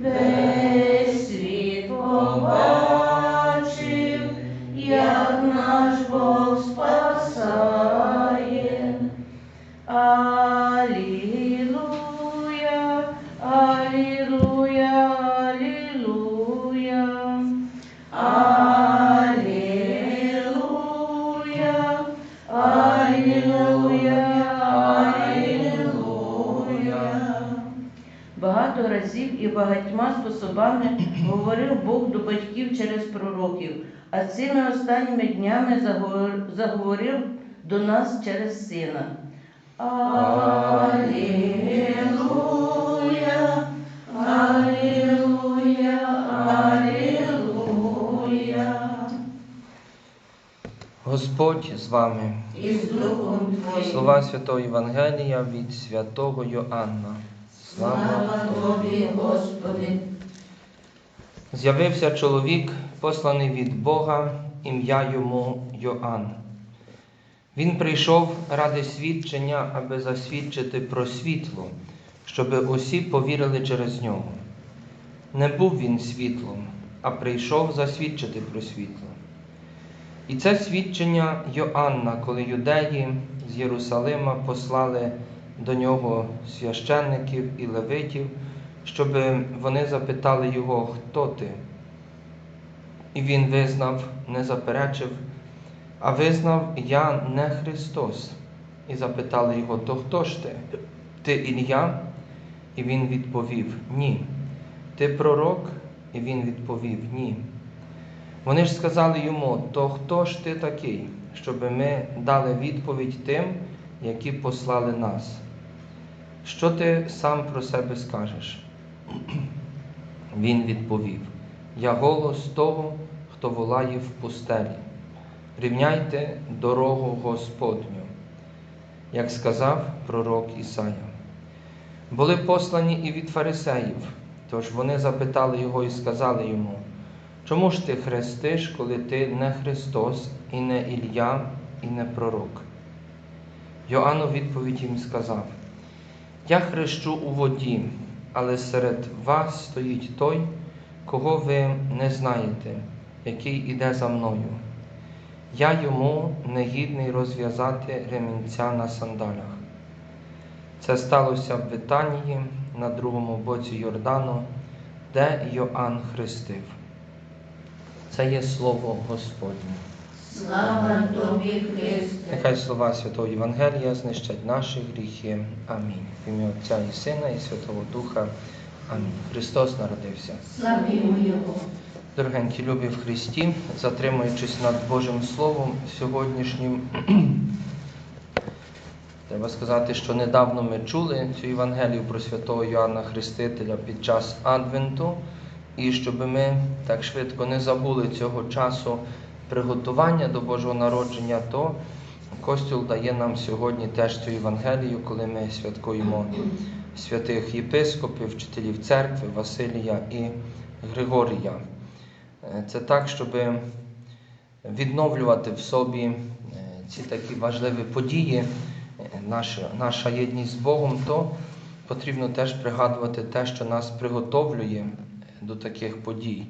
They Багато разів і багатьма способами говорив Бог до батьків через пророків, а цими останніми днями заговорив до нас через сина. Алілуя, алілуя, алілуя. Господь з вами. І з Духом Твоїм. Слова Святого Євангелія від святого Йоанна. Слава Тобі, Господи. З'явився чоловік, посланий від Бога, ім'я йому Йоанн. Він прийшов ради свідчення, аби засвідчити про світло, щоби усі повірили через нього. Не був він світлом, а прийшов засвідчити про світло. І це свідчення Йоанна, коли юдеї з Єрусалима послали до нього священників і левитів, щоб вони запитали його, хто ти. І він визнав, не заперечив, а визнав я не Христос. І запитали його, то хто ж ти? Ти Ілля? І він відповів Ні. Ти пророк? І він відповів Ні. Вони ж сказали йому, то хто ж ти такий, щоб ми дали відповідь тим, які послали нас? Що ти сам про себе скажеш? Він відповів: Я голос того, хто волає в пустелі. Рівняйте дорогу Господню, як сказав пророк Ісая. Були послані і від фарисеїв, тож вони запитали його і сказали йому, чому ж ти хрестиш, коли ти не Христос, і не Ілля, і не пророк? Йоанн у відповідь їм сказав: Я хрещу у воді, але серед вас стоїть той, кого ви не знаєте, який іде за мною. Я йому негідний розв'язати ремінця на сандалях. Це сталося в Витанії на другому боці Йордану, де Йоанн хрестив. Це є слово Господнє. Слава Тобі, Христе. Нехай слова Святого Євангелія знищать наші гріхи. Амінь. В ім'я Отця і Сина, і Святого Духа. Амінь. Христос народився. Славімо Його. Дорогенькі любі в Христі, затримуючись над Божим Словом сьогоднішнім, треба сказати, що недавно ми чули цю Євангелію про святого Йоанна Хрестителя під час Адвенту, і щоб ми так швидко не забули цього часу приготування до Божого народження, то Костюл дає нам сьогодні теж цю Євангелію, коли ми святкуємо святих єпископів, вчителів церкви, Василія і Григорія. Е, Це так, щоб відновлювати в собі е, ці такі важливі події, е, наша, наша єдність з Богом, то потрібно теж пригадувати те, що нас приготовлює до таких подій.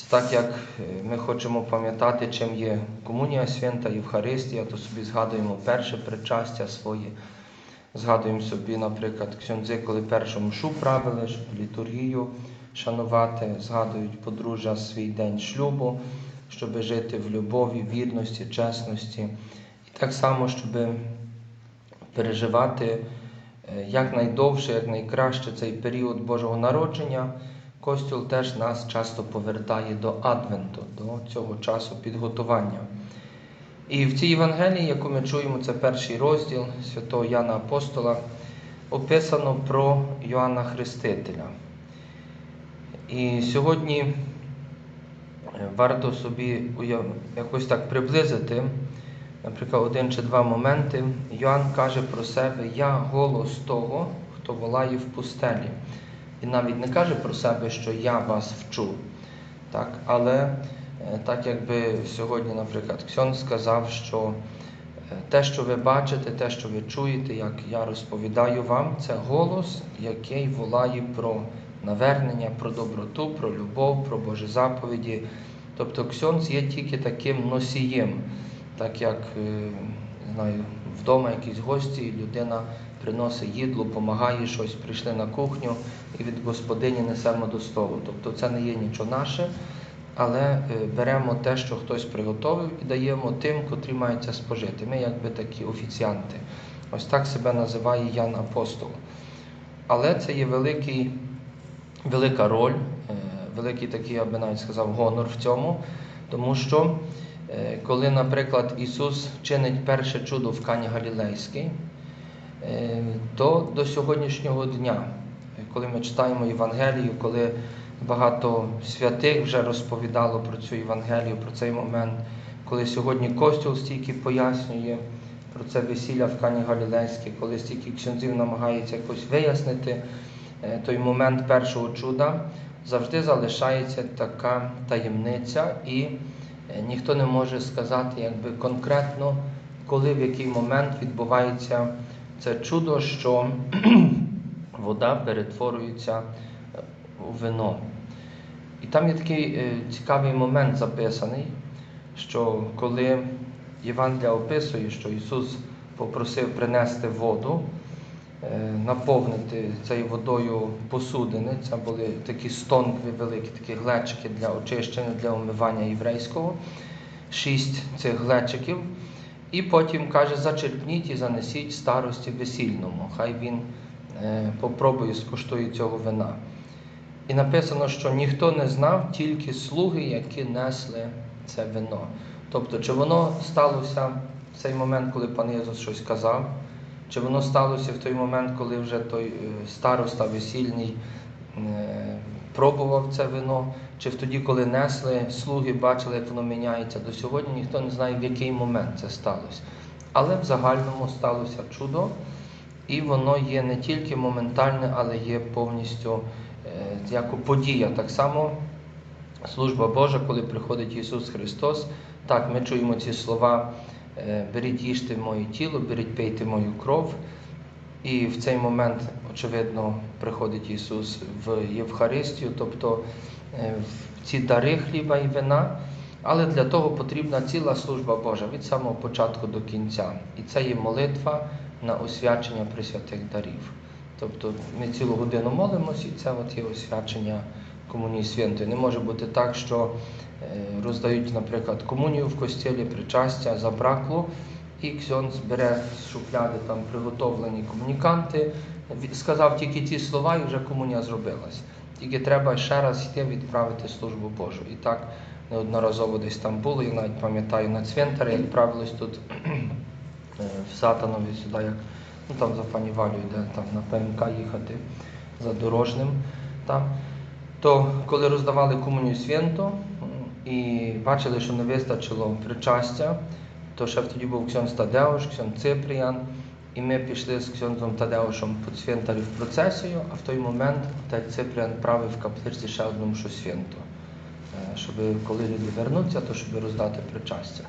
Це так, як е, ми хочемо пам'ятати, чим є комунія свята, Євхаристія, то собі згадуємо перше причастя своє. Згадуємо собі, наприклад, ксьондзи, коли першу мшу правили, щоб літургію шанувати, згадують подружжя свій день шлюбу, щоб жити в любові, вірності, чесності. І так само, щоб переживати е, якнайдовше, якнайкраще цей період Божого народження, Костюл теж нас часто повертає до Адвенту, до цього часу підготування. І в цій Євангелії, яку ми чуємо, це перший розділ святого Яна Апостола, описано про Йоанна Хрестителя. І сьогодні е, варто собі якось так приблизити, наприклад, один чи два моменти. Йоанн каже про себе: Я голос того, хто волає в пустелі. І навіть не каже про себе, що я вас вчу. Так? Але е, так якби сьогодні, наприклад, Ксьон сказав, що е, те, що ви бачите, те, що ви чуєте, як я розповідаю вам, це голос, який волає про навернення, про доброту, про любов, про Божі заповіді. Тобто ксьонц є тільки таким носієм, так як е, не знаю, вдома якісь гості, людина приносить їдло, допомагає щось, прийшли на кухню і від господині несемо до столу. Тобто це не є нічого наше, але е, беремо те, що хтось приготовив, і даємо тим, котрі мають спожити. Ми якби такі офіціанти. Ось так себе називає Ян Апостол. Але це є великий, велика роль, е, великий такий, я би навіть сказав, гонор в цьому, тому що коли, наприклад, Ісус чинить перше чудо в Кані Галілейській, е, то до сьогоднішнього дня, е, коли ми читаємо Євангелію, коли багато святих вже розповідало про цю Євангелію, про цей момент, коли сьогодні Костюл стільки пояснює про це весілля в Кані Галілейській, коли стільки ксьонзів намагається якось вияснити е, той момент першого чуда, завжди залишається така таємниця, і е, ніхто не може сказати якби конкретно, коли в який момент відбувається це чудо, що вода перетворюється е, у вино. І там є такий е, цікавий момент записаний, що коли Євангелія описує, що Ісус попросив принести воду, е, наповнити цією водою посудини, це були такі стонкви великі, такі глечики для очищення, для умивання єврейського, шість цих глечиків. І потім каже, зачерпніть і занесіть старості весільному. Хай він е, попробує, скуштує цього вина. І написано, що ніхто не знав, тільки слуги, які несли це вино. Тобто, чи воно сталося в цей момент, коли пан Єсус щось казав, чи воно сталося в той момент, коли вже той е, староста весільний е, пробував це вино, чи в тоді, коли несли, слуги бачили, як воно міняється. До сьогодні ніхто не знає, в який момент це сталося. Але в загальному сталося чудо, і воно є не тільки моментальне, але є повністю е, як подія. Так само служба Божа, коли приходить Ісус Христос, так, ми чуємо ці слова: беріть їжте моє тіло, беріть пийте мою кров. І в цей момент, очевидно, приходить Ісус в Євхаристію, тобто е, в ці дари хліба і вина. Але для того потрібна ціла служба Божа від самого початку до кінця. І це є молитва на освячення присвятих дарів. Тобто ми цілу годину молимося, і це от є освячення комунії святої. Не може бути так, що е, роздають, наприклад, комунію в костілі, причастя, забракло, і ксьонц бере з шухляди там приготовлені комуніканти, сказав тільки ті слова, і вже комунія зробилась. Тільки треба ще раз йти відправити службу Божу. І так неодноразово десь там було, я навіть пам'ятаю на цвинтарі, як правилось тут е, в Сатанові сюди, як ну там за пані Валю йде там на ПМК їхати за дорожним. Там. То коли роздавали комунію свято і бачили, що не вистачило причастя, то ще тоді був ксьон Тадеуш, ксьон Ципріян, і ми пішли з ксьонзом Тадеушем по цвинтарі в процесію, а в той момент отець Ципріян правив в капличці ще одну мшу свято, Е, щоб коли люди вернуться, то щоб роздати причастя.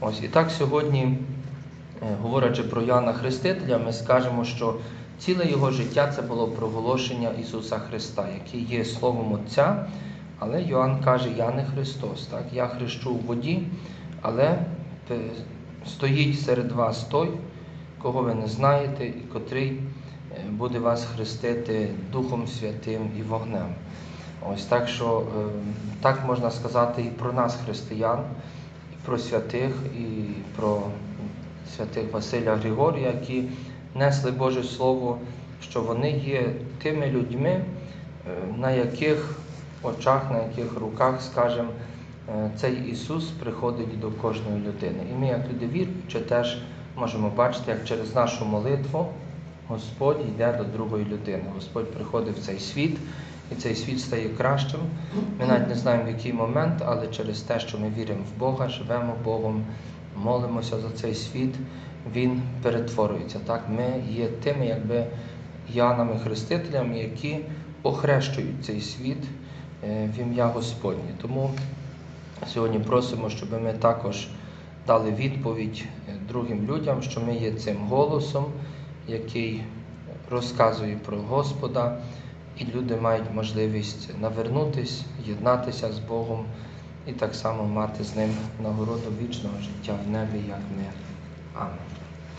Ось і так сьогодні, е, говорячи про Яна Хрестителя, ми скажемо, що ціле його життя це було проголошення Ісуса Христа, який є Словом Отця. Але Йоанн каже, я не Христос, так? я хрещу в воді, але е, стоїть серед вас той, кого ви не знаєте, і котрий е, буде вас хрестити Духом Святим і вогнем. Ось так що е, так можна сказати і про нас, християн, і про святих, і про святих Василя Григорія, які несли Боже Слово, що вони є тими людьми, на яких очах, на яких руках, скажімо, е, цей Ісус приходить до кожної людини. І ми, як люди віруючі, теж можемо бачити, як через нашу молитву Господь йде до другої людини. Господь приходить в цей світ, і цей світ стає кращим. Ми навіть не знаємо, в який момент, але через те, що ми віримо в Бога, живемо Богом, молимося за цей світ, Він перетворюється. Так, Ми є тими, якби Янами Хрестителями, які охрещують цей світ в ім'я Господнє. Тому сьогодні просимо, щоб ми також дали відповідь е, другим людям, що ми є цим голосом, який розказує про Господа, і люди мають можливість навернутись, єднатися з Богом і так само мати з ним нагороду вічного життя в небі, як ми. Амен.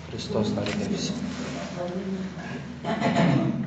Христос народився. Амінь.